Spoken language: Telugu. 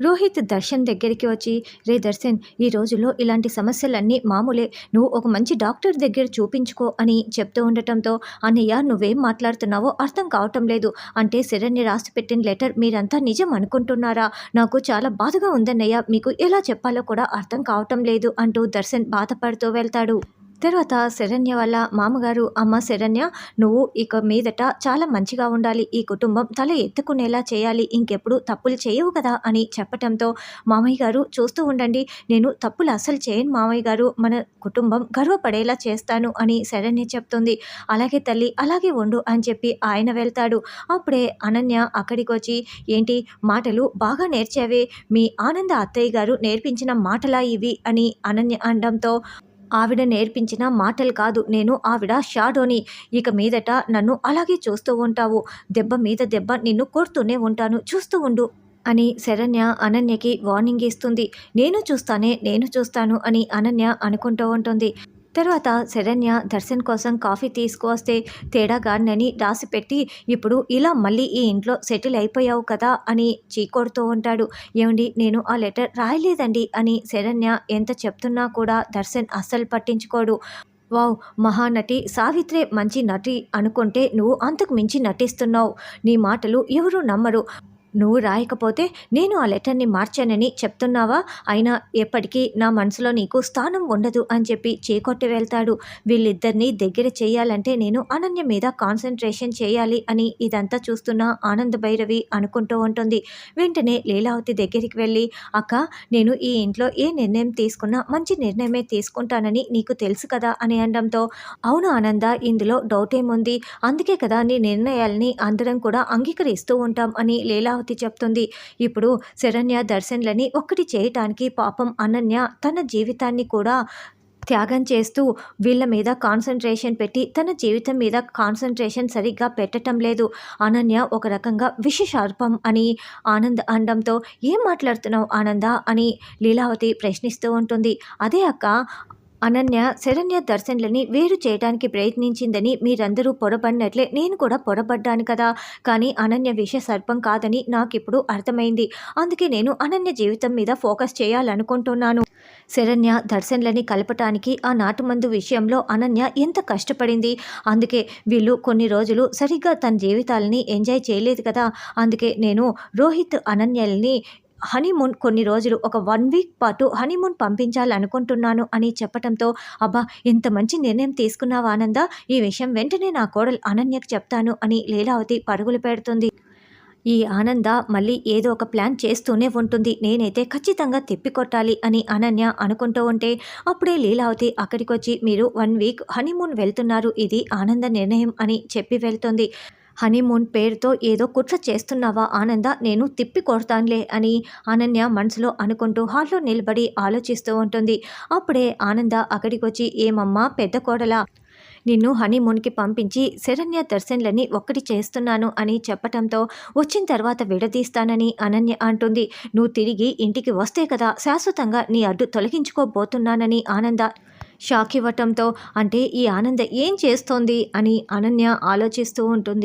రోహిత్ దర్శన్ దగ్గరికి వచ్చి రే దర్శన్ ఈ రోజుల్లో ఇలాంటి సమస్యలన్నీ మామూలే. నువ్వు ఒక మంచి డాక్టర్ దగ్గర చూపించుకో అని చెప్తూ ఉండటంతో అన్నయ్య నువ్వేం మాట్లాడుతున్నావో అర్థం కావటం లేదు. అంటే శరణ్య రాసి పెట్టిన లెటర్ మీరంతా నిజం అనుకుంటున్నారా? నాకు చాలా బాధగా ఉందన్నయ్య. మీకు ఎలా చెప్పాలో కూడా అర్థం కావటం లేదు అంటూ దర్శన్ బాధపడుతూ వెళ్తాడు. తర్వాత శరణ్య వల్ల మామగారు అమ్మ శరణ్య నువ్వు ఇక మీదట చాలా మంచిగా ఉండాలి. ఈ కుటుంబం తల ఎత్తుకునేలా చేయాలి. ఇంకెప్పుడు తప్పులు చేయవు కదా అని చెప్పటంతో మామయ్య గారు చూస్తూ ఉండండి. నేను తప్పులు అసలు చేయను మామయ్య గారు. మన కుటుంబం గర్వపడేలా చేస్తాను అని శరణ్య చెప్తుంది. అలాగే తల్లి అలాగే ఉండు అని చెప్పి ఆయన వెళ్తాడు. అప్పుడే అనన్య అక్కడికి వచ్చి ఏంటి మాటలు బాగా నేర్చావే? మీ ఆనంద అత్తయ్య గారు నేర్పించిన మాటలా ఇవి? అని అనన్య అనడంతో ఆవిడ నేర్పించిన మాటలు కాదు. నేను ఆవిడ షాడోని. ఇక మీదట నన్ను అలాగే చూస్తూ ఉంటావు. దెబ్బ మీద దెబ్బ నిన్ను కొడుతూనే ఉంటాను. చూస్తూ ఉండు అని శరణ్య అనన్యకి వార్నింగ్ ఇస్తుంది. నేను చూస్తానే నేను చూస్తాను అని అనన్య అనుకుంటూ ఉంటుంది. తర్వాత శరణ్య దర్శన్ కోసం కాఫీ తీసుకువస్తే తేడాగాడినని రాసిపెట్టి ఇప్పుడు ఇలా మళ్ళీ ఈ ఇంట్లో సెటిల్ అయిపోయావు కదా అని చీకొడుతూ ఉంటాడు. ఏమండి నేను ఆ లెటర్ రాయలేదండి అని శరణ్య ఎంత చెప్తున్నా కూడా దర్శన్ అస్సలు పట్టించుకోడు. వావ్ మహానటి సావిత్రే మంచి నటి అనుకుంటే నువ్వు అంతకు మించి నటిస్తున్నావు. నీ మాటలు ఎవరు నమ్మరు. నువ్వు రాయకపోతే నేను ఆ లెటర్ని మార్చానని చెప్తున్నావా? అయినా ఎప్పటికీ నా మనసులో నీకు స్థానం ఉండదు అని చెప్పి చేకొట్టి వెళ్తాడు. వీళ్ళిద్దరినీ దగ్గర చేయాలంటే నేను అనన్య మీద కాన్సన్ట్రేషన్ చేయాలి అని ఇదంతా చూస్తున్న ఆనంద భైరవి అనుకుంటూ ఉంటుంది. వెంటనే లీలావతి దగ్గరికి వెళ్ళి అక్క నేను ఈ ఇంట్లో ఏ నిర్ణయం తీసుకున్నా మంచి నిర్ణయమే తీసుకుంటానని నీకు తెలుసు కదా అని అనడంతో అవును ఆనంద ఇందులో డౌట్ ఏముంది? అందుకే కదా నీ నిర్ణయాల్ని అందరం కూడా అంగీకరిస్తూ ఉంటాం అని లీలావతి చెప్తుంది. ఇప్పుడు శరణ్య దర్శన్లని ఒక్కటి చేయటానికి పాపం అనన్య తన జీవితాన్ని కూడా త్యాగం చేస్తూ వీళ్ళ మీద కాన్సన్ట్రేషన్ పెట్టి తన జీవితం మీద కాన్సన్ట్రేషన్ సరిగ్గా పెట్టడం లేదు. అనన్య ఒక రకంగా విషశార్పం అని ఆనంద్ అనడంతో ఏం మాట్లాడుతున్నావు ఆనంద? అని లీలావతి ప్రశ్నిస్తూ ఉంటుంది. అదే అక్క అనన్య శరణ్య దర్శన్లని వేరు చేయడానికి ప్రయత్నించిందని మీరందరూ పొరపడినట్లే నేను కూడా పొరపడ్డాను కదా. కానీ అనన్య విష సర్పం కాదని నాకు ఇప్పుడు అర్థమైంది. అందుకే నేను అనన్య జీవితం మీద ఫోకస్ చేయాలనుకుంటున్నాను. శరణ్య దర్శన్లని కలపటానికి ఆ నాటుమందు విషయంలో అనన్య ఎంత కష్టపడింది. అందుకే వీళ్ళు కొన్ని రోజులు సరిగ్గా తన జీవితాలని ఎంజాయ్ చేయలేదు కదా. అందుకే నేను రోహిత్ అనన్యల్ని హనీమూన్ కొన్ని రోజులు ఒక వన్ వీక్ పాటు హనీమూన్ పంపించాలనుకుంటున్నాను అని చెప్పటంతో అబ్బా ఇంత మంచి నిర్ణయం తీసుకున్నావా ఆనంద? ఈ విషయం వెంటనే నా కోడలు అనన్యకు చెప్తాను అని లీలావతి పరుగులు పెడుతుంది. ఈ ఆనంద మళ్ళీ ఏదో ఒక ప్లాన్ చేస్తూనే ఉంటుంది. నేనైతే ఖచ్చితంగా తిప్పికొట్టాలి అని అనన్య అనుకుంటూ ఉంటే అప్పుడే లీలావతి అక్కడికి వచ్చి మీరు వన్ వీక్ హనీమూన్ వెళ్తున్నారు. ఇది ఆనంద నిర్ణయం అని చెప్పి వెళ్తుంది. హనీమూన్ పేరుతో ఏదో కుట్ర చేస్తున్నావా ఆనంద? నేను తిప్పి కొడతానులే అని అనన్య మనసులో అనుకుంటూ హాల్లో నిలబడి ఆలోచిస్తూ ఉంటుంది. అప్పుడే ఆనంద అక్కడికి వచ్చి ఏమమ్మా పెద్ద కోడలా? నిన్ను హనీమూన్కి పంపించి శరణ్య దర్శన్లని ఒక్కటి చేస్తున్నాను అని చెప్పటంతో వచ్చిన తర్వాత విడదీస్తానని అనన్య అంటుంది. నువ్వు తిరిగి ఇంటికి వస్తే కదా శాశ్వతంగా నీ అడ్డు తొలగించుకోబోతున్నానని ఆనంద షాక్ ఇవ్వటంతో అంటే ఈ ఆనంద ఏం చేస్తోంది? అని అనన్య ఆలోచిస్తూ ఉంటుంది.